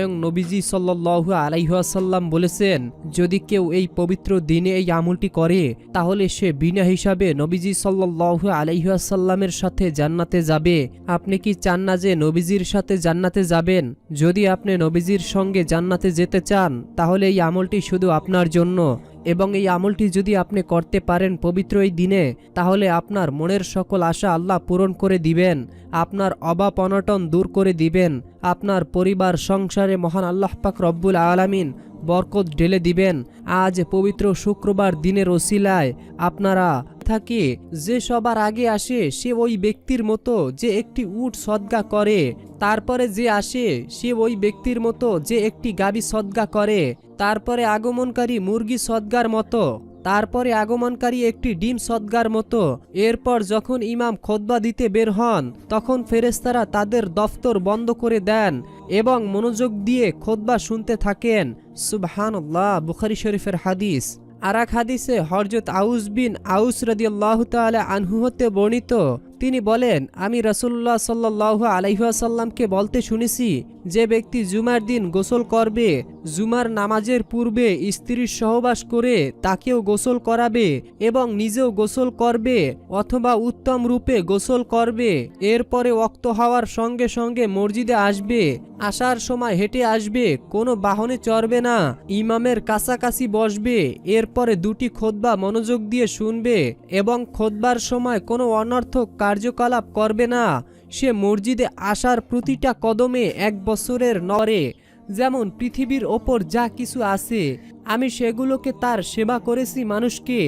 স্বয়ং নবীজি সাল্লাহ আলাইহাসাল্লাম বলেছেন, যদি কেউ এই পবিত্র দিনে এই আমলটি করে, তাহলে সে বিনা হিসাবে নবীজি সাল্লাহ আলাইহাসাল্লামের সাথে জান্নাতে যাবে। আপনি কি চান না যে নবীজির সাথে জান্নাতে যাবেন? যদি আপনি নবীজির সঙ্গে জান্নাতে যেতে চান, তাহলে এই আমলটি শুধু আপনার জন্য। এবং এই আমলটি যদি আপনি করতে পারেন পবিত্র এই দিনে, তাহলে আপনার মনের সকল আশা আল্লাহ পূরণ করে দিবেন, আপনার অভাব অনটন দূর করে দিবেন, আপনার পরিবার, সংসারে মহান আল্লাহ পাক রব্বুল আলামিন বরকত ঢেলে দিবেন। আজ পবিত্র শুক্রবার দিনের ওসিলায় আপনারা থাকে, যে সবার আগে আসে সে ওই ব্যক্তির মতো যে একটি উট সদ্গা করে। তারপরে যে আসে সে ওই ব্যক্তির মতো যে একটি গাবি সদ্গা করে। তারপরে আগমনকারী মুরগি সদ্গার মতো। তারপরে আগমনকারী একটি ডিম সদ্গার মতো। এরপর যখন ইমাম খোদবা দিতে বের হন, তখন ফেরেস্তারা তাদের দফতর বন্ধ করে দেন এবং মনোযোগ দিয়ে খোদবা শুনতে থাকেন। সুবহানাল্লাহ, বুখারি শরীফের হাদিস। আর এক হাদিসে হরজত আউস বিন আউস রদিয়াল্লাহ তালা আনহু হতে বর্ণিত তিনি বলেন, আমি রসুল্লাহ সাল্লাহ আলাইহাসাল্লামকে বলতে শুনেছি, যে ব্যক্তি জুমার দিন গোসল করবে, জুমার নামাজের পূর্বে স্ত্রীর সহবাস করে তাকেও গোসল করাবে এবং নিজেও গোসল করবে অথবা উত্তম রূপে গোসল করবে, এরপরে অক্ত হওয়ার সঙ্গে সঙ্গে মসজিদে আসবে, আসার সময় হেঁটে আসবে, কোনো বাহনে চড়বে না, ইমামের কাছাকাছি বসবে, এরপরে দুটি খোদবা মনোযোগ দিয়ে শুনবে এবং খোদবার সময় কোনো অনর্থক কার্যকলাপ করবে না। সে মসজিদে আসার প্রতিটা কদমে এক বছরের নরে যেমন পৃথিবীর ওপর যা কিছু আছে। আমি সেগুলোকে তার সেবা করেছি মানুষকে।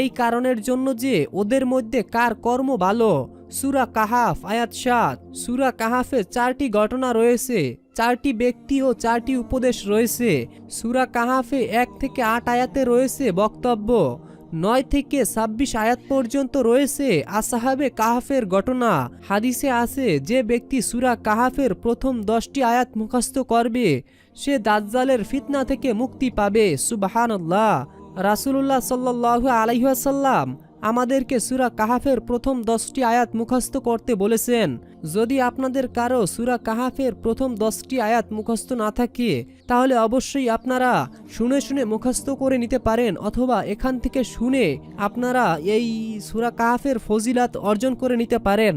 এই কারণের জন্য যে ওদের মধ্যে কার কর্ম ভালো। সুরা কাহাফ, আয়াত সাত। সুরা কাহাফে চারটি ঘটনা রয়েছে। চারটি ব্যক্তি ও চারটি উপদেশ রয়েছে। সুরা কাহাফে এক থেকে আট আয়াতে রয়েছে বক্তব্য। নয় থেকে ছাব্বিশ আয়াত পর্যন্ত রয়েছে আসাহাবে কাহাফের ঘটনা। হাদিসে আছে, যে ব্যক্তি সুরা কাহাফের প্রথম দশটি আয়াত মুখস্থ করবে, সে দাজ্জালের ফিতনা থেকে মুক্তি পাবে। সুবাহান্লাহ রাসুল্লাহ সাল্লাহ আলহাসাল্লাম আমাদেরকে সুরা কাহাফের প্রথম দশটি আয়াত মুখস্থ করতে বলেছেন। যদি আপনাদের কারও সুরা কাহাফের প্রথম দশটি আয়াত মুখস্থ না থাকে, তাহলে অবশ্যই আপনারা শুনে শুনে মুখস্থ করে নিতে পারেন অথবা এখান থেকে শুনে আপনারা এই সুরা কাহাফের ফজিলাত অর্জন করে নিতে পারেন।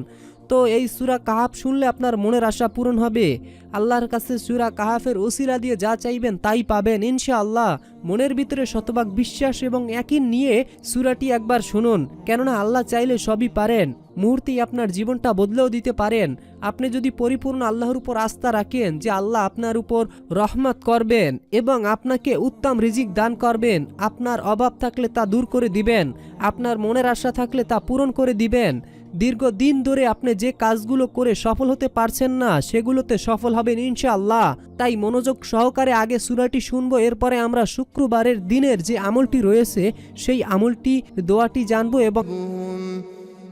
তো এই সুরা কাহাফ শুনলে আপনার মনের আশা পূরণ হবে। আল্লাহর কাছে সুরা কাহাফের ওসিলা দিয়ে যা চাইবেন তাই পাবেন ইনশা আল্লাহ মনের ভিতরে শতভাগ বিশ্বাস এবং একই নিয়ে সুরাটি একবার শুনুন। কেননা আল্লাহ চাইলে সবই পারেন। মুহূর্তেই আপনার জীবনটা বদলেও দিতে পারেন। আপনি যদি পরিপূর্ণ আল্লাহর উপর আস্থা রাখেন যে আল্লাহ আপনার উপর রহমত করবেন এবং আপনাকে উত্তম রিজিক দান করবেন, আপনার অভাব থাকলে তা দূর করে দিবেন, আপনার মনের আশা থাকলে তা পূরণ করে দিবেন দীর্ঘদিন ধরে আপনি যে কাজগুলো করে সফল হতে পারছেন না সেগুলোতে সফল হবেন ইনশাআল্লাহ তাই মনোযোগ সহকারে আগে সুরাটি শুনবো এরপরে আমরা শুক্রবারের দিনের যে আমলটি রয়েছে সেই আমলটি দোয়াটি জানবো এবং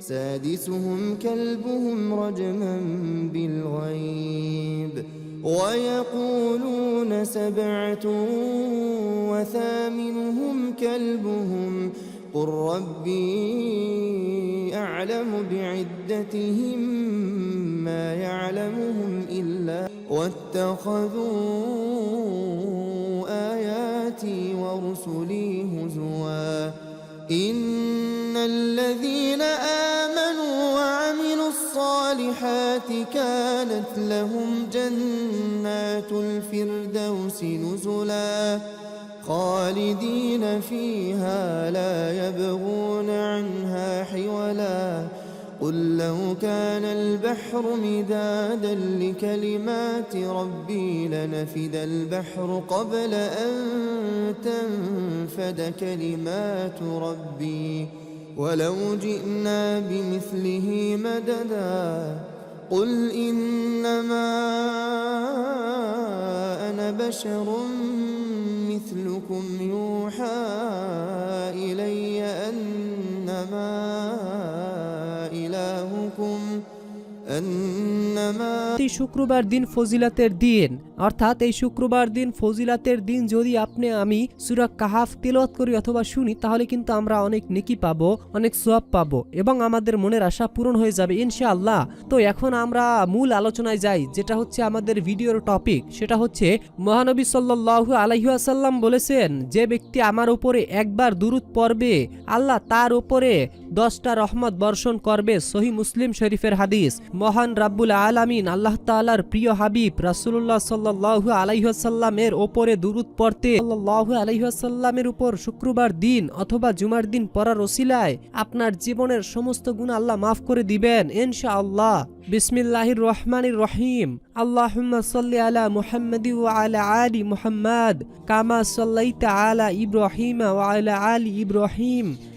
سادسهم كلبهم رجما بالغيب ويقولون سبعة وثامنهم كلبهم قل ربي أعلم بعدتهم ما يعلمهم إلا واتخذوا آياتي ورسلي هزوا. إن الذين آمنوا وعملوا الصالحات كانت لهم جنات الفردوس نزلا خالدين فيها لا كان البحر مدادا لكلمات ربي لنفد البحر قبل أن تنفد كلمات ربي. ولو جئنا بمثله مددا قل إنما أنا بشر مثلكم يوحى إلي أنما إلهكم এই শুক্রবার দিন ফজিলাতের দিন। অর্থাৎ এই শুক্রবার দিন ফজিলাতের দিন যদি আপনি, আমি সুরা কাহাফ তেলত করি অথবা শুনি, তাহলে কিন্তু আমরা অনেক নেকি পাবো, অনেক সোয়াব পাবো এবং আমাদের মনের আশা পূরণ হয়ে যাবে ইনশাআল্লাহ। তো এখন আমরা মূল আলোচনায় যাই, যেটা হচ্ছে আমাদের ভিডিওর টপিক। সেটা হচ্ছে, মহানবী সাল্লু আলহিহাসাল্লাম বলেছেন, যে ব্যক্তি আমার উপরে একবার দূরত পড়বে, আল্লাহ তার উপরে দশটা রহমত বর্ষণ করবে। সহি মুসলিম শরীফের হাদিস। মহান রাব্বুল আলামিন, আল্লাহ তাআলার প্রিয় হাবিব রাসূলুল্লাহ সাল্লাল্লাহু আলাইহি ওয়াসাল্লামের উপরে দুরুদ পড়তে সাল্লাল্লাহু আলাইহি ওয়াসাল্লামের উপর শুক্রবার দিন অথবা জুমার দিন পড়ার ওসিলায় আপনার জীবনের সমস্ত গুনাহ আল্লাহ মাফ করে দিবেন, ইনশাআল্লাহ। বিসমিল্লাহির রহমানির রহিম। আল্লাহুম্মা সাল্লি আলা মুহাম্মাদি ওয়া আলা আলি মুহাম্মাদ, কামা সাল্লাইতা আলা ইব্রাহিম ওয়া আলা আলি ইব্রাহিম।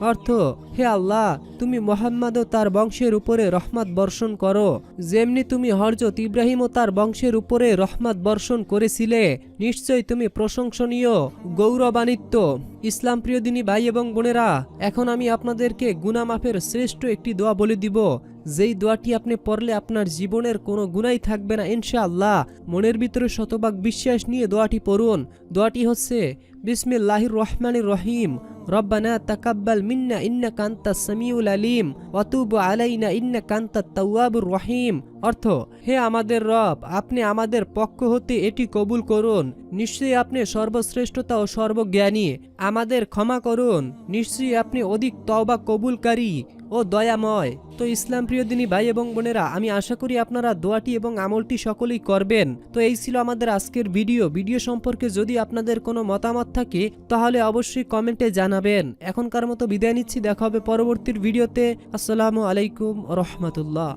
অর্থ, হে আল্লাহ, তুমি মোহাম্মদ ও তার বংশের উপরে রহমত বর্ষণ করো। যেমনি তুমি হরজত ইব্রাহিম ও তার বংশের উপরে রহমত বর্ষণ করেছিলে, নিশ্চয় তুমি প্রশংসনীয়, গৌরবান্বিত। ইসলাম প্রিয় দিনী ভাই এবং বোনেরা, এখন আমি আপনাদেরকে গুনামাফের শ্রেষ্ঠ একটি দোয়া বলে দিব। যেই দোয়াটি আপনি পড়লে আপনার জীবনের কোনো গুনাই থাকবে না, ইনশাআল্লাহ। মনের ভিতরে শতভাগ বিশ্বাস নিয়ে দোয়াটি পড়ুন। দোয়াটি হচ্ছে, বিসমিল্লাহির রহমানির রহিম। রব্বানা তাকাব্বাল মিন্না ইন্নাকা কান্তা সামিউল আলিম অতুব তুব আলাইনা ইন্নাকা আনতাত তাওয়াবুর রহিম। অর্থ, হে আমাদের রব, আপনি আমাদের পক্ষ হতে এটি কবুল করুন। নিশ্চয়ই আপনি সর্বশ্রেষ্ঠতা ও সর্বজ্ঞানী। আমাদের ক্ষমা করুন। নিশ্চয়ই আপনি অধিক তওবা কবুলকারী। ও দয়াময়, তো ইসলাম প্রিয় দিনী ভাই এবং বোনেরা, আমি আশা করি আপনারা দোয়াটি এবং আমলটি সকলেই করবেন। তো এই ছিল আমাদের আজকের ভিডিও। ভিডিও সম্পর্কে যদি আপনাদের কোনো মতামত থাকে, তাহলে অবশ্যই কমেন্টে জানাবেন। এখনকার মতো বিদায় নিচ্ছি। দেখা হবে পরবর্তীর ভিডিওতে। আসসালামু আলাইকুম রহমতুল্লাহ।